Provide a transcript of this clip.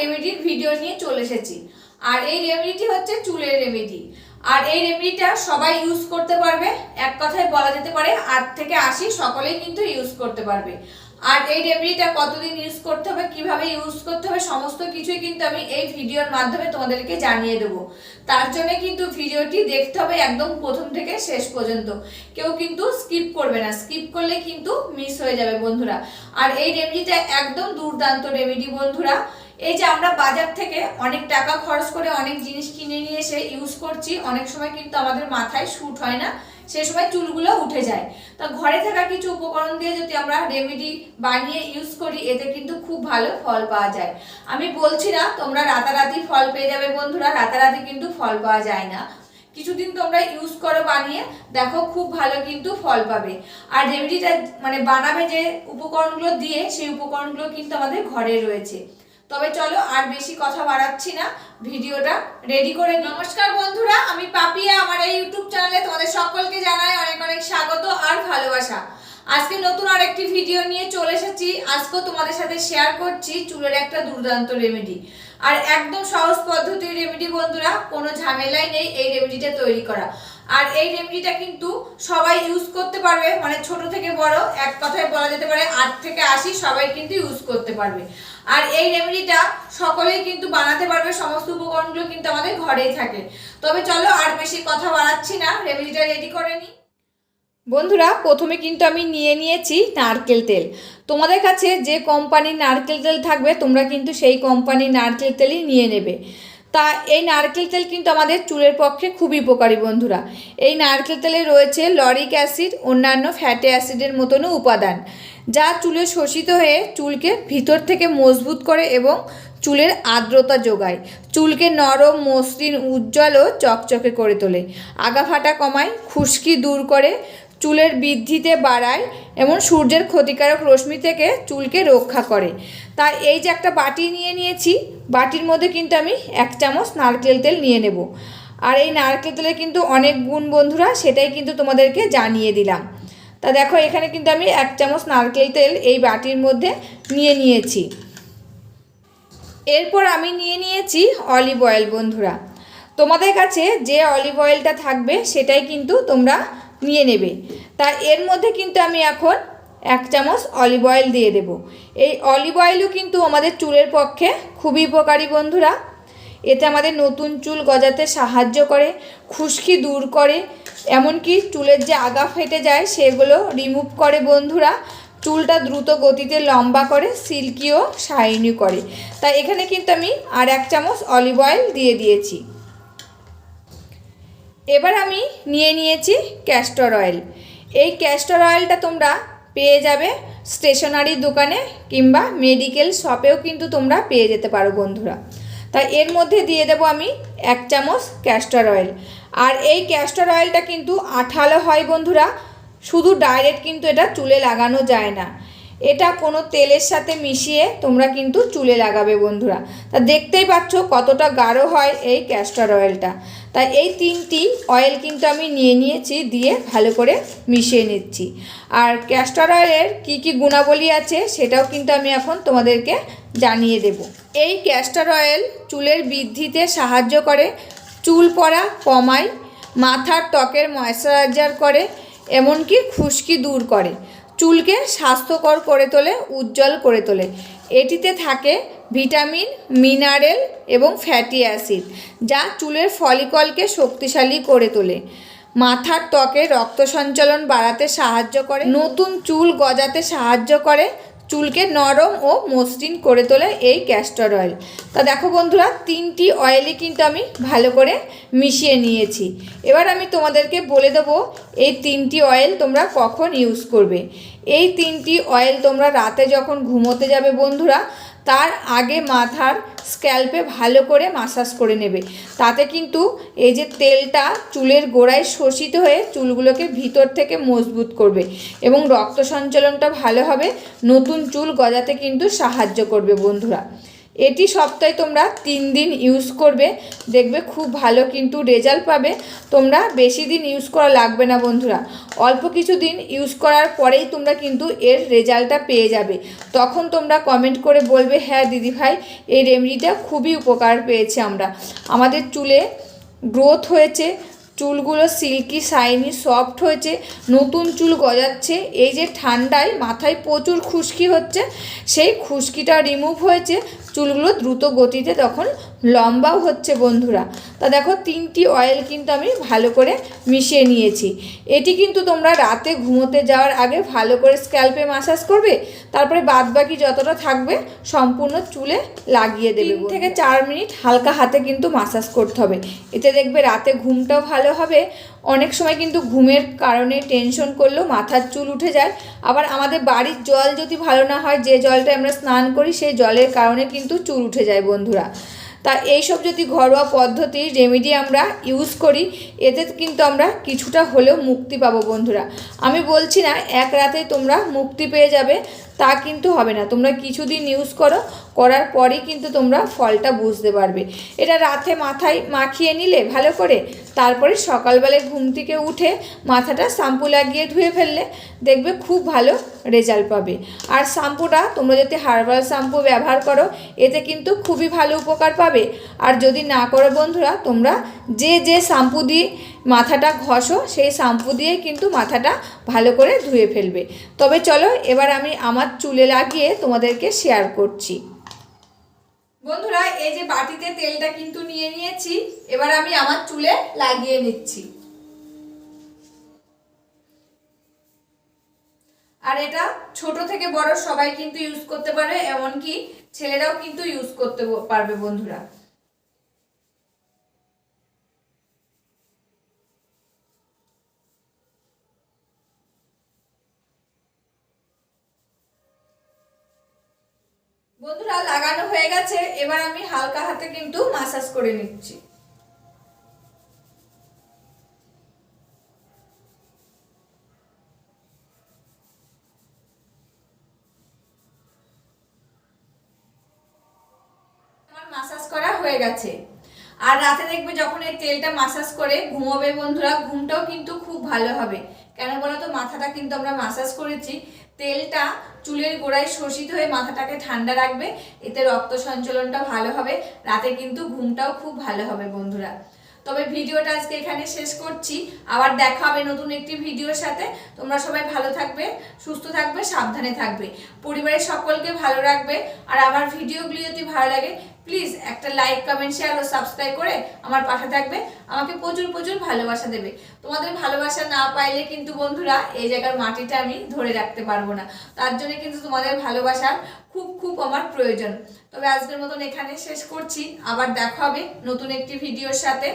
রেমেডির video নিয়ে চলে এসেছি। আর এই রেমেডিটি হচ্ছে চুলের রেমেডি আর এই রেমেডিটা সবাই ইউজ করতে পারবে, এক কথায় বলা যেতে পারে আট থেকে আশি সকলেই কিন্তু ইউজ করতে পারবে। আর এই রেমেডিটা কতদিন ইউজ করতে হবে, কীভাবে ইউজ করতে হবে, সমস্ত কিছুই কিন্তু আমি এই ভিডিওর মাধ্যমে তোমাদেরকে জানিয়ে দেবো। তার জন্য কিন্তু ভিডিওটি দেখতে হবে একদম প্রথম থেকে শেষ পর্যন্ত। কেউ কিন্তু স্কিপ করবে না স্কিপ করলে কিন্তু মিস হয়ে যাবে বন্ধুরা। আর এই রেমেডিটা একদম দুর্দান্ত রেমেডি বন্ধুরা। এই যে আমরা বাজার থেকে অনেক টাকা খরচ করে অনেক জিনিস কিনে নিয়ে এসে ইউজ করছি, অনেক সময় কিন্তু আমাদের মাথায় শ্যুট হয় না, সে সময় চুলগুলো উঠে যায়। তা ঘরে থাকা কিছু উপকরণ দিয়ে যদি আমরা রেমেডি বানিয়ে ইউজ করি, এতে কিন্তু খুব ভালো ফল পাওয়া যায়। আমি বলছি না, তোমরা রাতারাতি ফল পেয়ে যাবে বন্ধুরা, রাতারাতি কিন্তু ফল পাওয়া যায় না। কিছুদিন তোমরা ইউজ করো বানিয়ে, দেখো খুব ভালো কিন্তু ফল পাবে। আর রেমেডিটা মানে বানাবে যে উপকরণগুলো দিয়ে, সেই উপকরণগুলো কিন্তু আমাদের ঘরে রয়েছে। তবে চলো আর বেশি কথা বাড়াচ্ছি না, ভিডিওটা রেডি করে নমস্কার বন্ধুরা, আমি পাপিয়া, আমার এই ইউটিউব চ্যানেলে তোমাদের সকলকে জানাই অনেক অনেক স্বাগত আর ভালোবাসা। আজকে নতুন আর একটি ভিডিও নিয়ে চলে এসেছি। আজকেও তোমাদের সাথে শেয়ার করছি চুলের একটা দুর্দান্ত রেমেডি আর একদম সহজ পদ্ধতির রেমেডি বন্ধুরা, কোনো ঝামেলাই নেই এই রেমেডিটা তৈরি করা। আর এই রেমেডিটা কিন্তু সবাই ইউজ করতে পারবে মানে ছোট থেকে বড়, এক কথায় বলা যেতে পারে আট থেকে আশি সবাই কিন্তু ইউজ করতে পারবে। আর এই রেমেডিটা সকলেই কিন্তু বানাতে পারবে, সমস্ত উপকরণগুলো কিন্তু আমাদের ঘরেই থাকে। তবে চলো আর বেশি কথা বাড়াচ্ছি না রেমেডিটা রেডি করে নিই। বন্ধুরা, প্রথমে কিন্তু আমি নিয়ে নিয়েছি নারকেল তেল। তোমাদের কাছে যে কোম্পানির নারকেল তেল থাকবে, তোমরা কিন্তু সেই কোম্পানির নারকেল তেলই নিয়ে নেবে। তা, এই নারকেল তেল কিন্তু আমাদের চুলের পক্ষে খুবই উপকারী বন্ধুরা। এই নারকেল তেলে রয়েছে লরিক অ্যাসিড, অন্যান্য ফ্যাটি অ্যাসিডের মতনও উপাদান, যা চুলে শোষিত হয়ে চুলকে ভিতর থেকে মজবুত করে এবং চুলের আর্দ্রতা যোগায়। চুলকে নরম, মসৃণ, উজ্জ্বল ও চকচকে করে তোলে। আগা ফাটা কমায়, খুশকি দূর করে চুলের বৃদ্ধিতে বাড়ায় এবং সূর্যের ক্ষতিকারক রশ্মি থেকে চুলকে রক্ষা করে। তাই এই যে একটা বাটি নিয়ে নিয়েছি, বাটির মধ্যে কিন্তু আমি এক চামচ নারকেল তেল নিয়ে নেব। আর এই নারকেল তেলে কিন্তু অনেক গুণ বন্ধুরা, সেটাই কিন্তু তোমাদেরকে জানিয়ে দিলাম। তা দেখো, এখানে কিন্তু আমি এক চামচ নারকেল তেল এই বাটির মধ্যে নিয়ে নিয়েছি। এরপর আমি নিয়ে নিয়েছি অলিভ অয়েল বন্ধুরা। তোমাদের কাছে যে অলিভ অয়েলটা থাকবে, সেটাই কিন্তু তোমরা নিয়ে নেবে। তা এর মধ্যে কিন্তু আমি এখন এক চামচ অলিভ অয়েল দিয়ে দেব। এই অলিভ অয়েলও কিন্তু আমাদের চুলের পক্ষে খুবই উপকারী বন্ধুরা। এতে আমাদের নতুন চুল গজাতে সাহায্য করে, খুশকি দূর করে, এমনকি চুলের যে আগা ফেটে যায় সেগুলো রিমুভ করে বন্ধুরা। চুলটা দ্রুত গতিতে লম্বা করে সিল্কিও শাইনি করে। তাই এখানে কিন্তু আমি আর এক চামচ অলিভ অয়েল দিয়ে দিয়েছি। এবার আমি নিয়ে নিয়েছি ক্যাস্টর অয়েল এই ক্যাস্টর অয়েলটা তোমরা পেয়ে যাবে স্টেশনারি দোকানে কিংবা মেডিকেল শপেও কিন্তু তোমরা পেয়ে যেতে পারো বন্ধুরা। তাই এর মধ্যে দিয়ে দেবো আমি এক চামচ ক্যাস্টর অয়েল আর এই ক্যাস্টর অয়েলটা কিন্তু আঠালো হয় বন্ধুরা, শুধু ডাইরেক্ট কিন্তু এটা চুলে লাগানো যায় না। এটা কোনো তেলের সাথে মিশিয়ে তোমরা কিন্তু চুলে লাগাবে বন্ধুরা। তা দেখতেই পাচ্ছ কতটা গাঢ় হয় এই ক্যাস্টর অয়েলটা তাই এই তিনটি অয়েল কিন্তু আমি নিয়ে নিয়েছি, দিয়ে ভালো করে মিশিয়ে নিচ্ছি। আর ক্যাস্টর অয়েলের কী কী গুণাবলী আছে সেটাও কিন্তু আমি এখন তোমাদেরকে জানিয়ে দেব। এই ক্যাস্টর অয়েল চুলের বৃদ্ধিতে সাহায্য করে, চুল পড়া কমায়, মাথার ত্বকের ময়শ্চারাইজার করে, এমনকি খুশকি দূর করে। চুলকে স্বাস্থ্যকর করে তোলে, উজ্জ্বল করে তোলে। এটিতে থাকে ভিটামিন, মিনারেল এবং ফ্যাটি অ্যাসিড, যা চুলের ফলিকলকে শক্তিশালী করে তোলে। মাথার ত্বকে রক্ত সঞ্চালন বাড়াতে সাহায্য করে। নতুন চুল গজাতে সাহায্য করে। চুলকে নরম ও মসৃণ করে তোলে এই ক্যাস্টর অয়েল তা দেখো বন্ধুরা, তিনটি অয়েলই কিন্তু আমি ভালো করে মিশিয়ে নিয়েছি। এবার আমি তোমাদেরকে বলে দেবো, এই তিনটি অয়েল তোমরা কখন ইউজ করবে। এই তিনটি অয়েল তোমরা রাতে যখন ঘুমোতে যাবে বন্ধুরা তার আগে মাথার স্ক্যাল্পে ভালো করে মাসাজ করে নেবে। তাতে কিন্তু এই যে তেলটা চুলের গোড়ায় শোষিত হয়ে চুলগুলোকে ভিতর থেকে মজবুত করবে এবং রক্ত সঞ্চালনটা ভালো হবে। নতুন চুল গজাতে কিন্তু সাহায্য করবে বন্ধুরা। এটি সপ্তাহে তোমরা তিন দিন ইউজ করবে। দেখবে খুব ভালো কিন্তু রেজাল্ট পাবে। তোমরা বেশি দিন ইউজ করা লাগবে না বন্ধুরা। অল্প কিছু দিন ইউজ করার পরেই তোমরা কিন্তু এর রেজাল্টটা পেয়ে যাবে। তখন তোমরা কমেন্ট করে বলবে হ্যাঁ দিদি ভাই এই রেমেডিটা খুবই উপকার পেয়েছি আমরা। আমাদের চুলে গ্রোথ হয়েছে, চুলগুলো সিল্কি শাইনি সফট হয়েছে, নতুন চুল গজাচ্ছে, এই যে ঠান্ডায় মাথায় প্রচুর খুশকি হচ্ছে, সেই খুশকিটা রিমুভ হয়েছে চুলগুলো দ্রুত গতিতে তখন লম্বাও হচ্ছে বন্ধুরা। তা দেখো তিনটি অয়েল কিন্তু আমি ভালো করে মিশিয়ে নিয়েছি। এটি কিন্তু তোমরা রাতে ঘুমোতে যাওয়ার আগে ভালো করে স্ক্যাল্পে মাসাজ করবে তারপরে বাদ বাকি যতটা থাকবে সম্পূর্ণ চুলে লাগিয়ে দেবে তিন থেকে চার মিনিট হালকা হাতে কিন্তু মাসাজ করতে হবে। এতে দেখবে রাতে ঘুমটাও ভালো হবে। অনেক সময় কিন্তু ঘুমের কারণে টেনশন করলেও মাথার চুল উঠে যায়। আবার আমাদের বাড়ির জল যদি ভালো না হয় যে জলটা আমরা স্নান করি সেই জলের কারণে কিন্তু চুল উঠে যায় বন্ধুরা। তা এইসব যদি ঘরোয়া পদ্ধতি রেমেডি আমরা ইউজ করি, এতে কিন্তু আমরা কিছুটা হলেও মুক্তি পাবো বন্ধুরা। আমি বলছি না, এক রাতে তোমরা মুক্তি পেয়ে যাবে। তা কিন্তু হবে না। তোমরা কিছুদিন ইউজ করো, করার পরেই কিন্তু তোমরা ফলটা বুঝতে পারবে। এটা রাতে মাথায় মাখিয়ে নিলে ভালো করে, তারপরে সকালবেলায় ঘুম থেকে উঠে মাথাটা শ্যাম্পু লাগিয়ে ধুয়ে ফেললে দেখবে খুব ভালো রেজাল্ট পাবে। আর শ্যাম্পুটা তোমরা যদি হার্বাল শ্যাম্পু ব্যবহার করো, এতে কিন্তু খুবই ভালো উপকার পাবে। আর যদি না করো বন্ধুরা, তোমরা যে যে শ্যাম্পু দিয়ে মাথাটা ঘষো, সেই শ্যাম্পু দিয়ে কিন্তু মাথাটা ভালো করে ধুয়ে ফেলবে। তবে চলো এবার আমি আমার চুলে লাগিয়ে তোমাদেরকে শেয়ার করছি। বন্ধুরা, এই যে বাটিতে তেলটা কিন্তু নিয়ে নিয়েছি, এবার আমি আমার চুলে লাগিয়ে নিচ্ছি। আর এটা ছোট থেকে বড় সবাই কিন্তু ইউজ করতে পারে, এমনকি ছেলেরাও কিন্তু ইউজ করতে পারবে বন্ধুরা। বন্ধুরা, লাগানো হয়ে গেছে। এবার আমি হালকা হাতে কিন্তু মাসাজ করে নিচ্ছি। মাসাজ করা হয়ে গেছে। আর রাতে দেখবে যখন এই তেলটা মাসাজ করে ঘুমোবে বন্ধুরা, ঘুমটাও কিন্তু খুব ভালো হবে। কেন বলো তো মাথাটা কিন্তু আমরা মাসাজ করেছি তেলটা চুলের গোড়ায় শোষিত হয়ে মাথাটাকে ঠান্ডা রাখবে, এতে রক্ত সঞ্চালনটা ভালো হবে, রাতে কিন্তু ঘুমটাও খুব ভালো হবে বন্ধুরা। তবে ভিডিওটা আজকে এখানে শেষ করছি, আবার দেখা হবে নতুন একটি ভিডিওর সাথে। তোমরা সবাই ভালো থাকবে, সুস্থ থাকবে, সাবধানে থাকবে। পরিবারের সকলকে ভালো রাখবে, আর আমার ভিডিওগুলি যদি ভালো লাগে প্লিজ একটা লাইক কমেন্ট শেয়ার ও সাবস্ক্রাইব করে আমার পাশে থাকবে। আমাকে প্রচুর প্রচুর ভালোবাসা দেবে। তোমাদের ভালোবাসা না পাইলে কিন্তু বন্ধুরা, এই জায়গার মাটিটা আমি ধরে রাখতে পারব না। তার জন্য কিন্তু তোমাদের ভালোবাসার খুব খুব আমার প্রয়োজন। তবে আজকের মতন এখানে শেষ করছি। আবার দেখা হবে নতুন একটি ভিডিওর সাথে।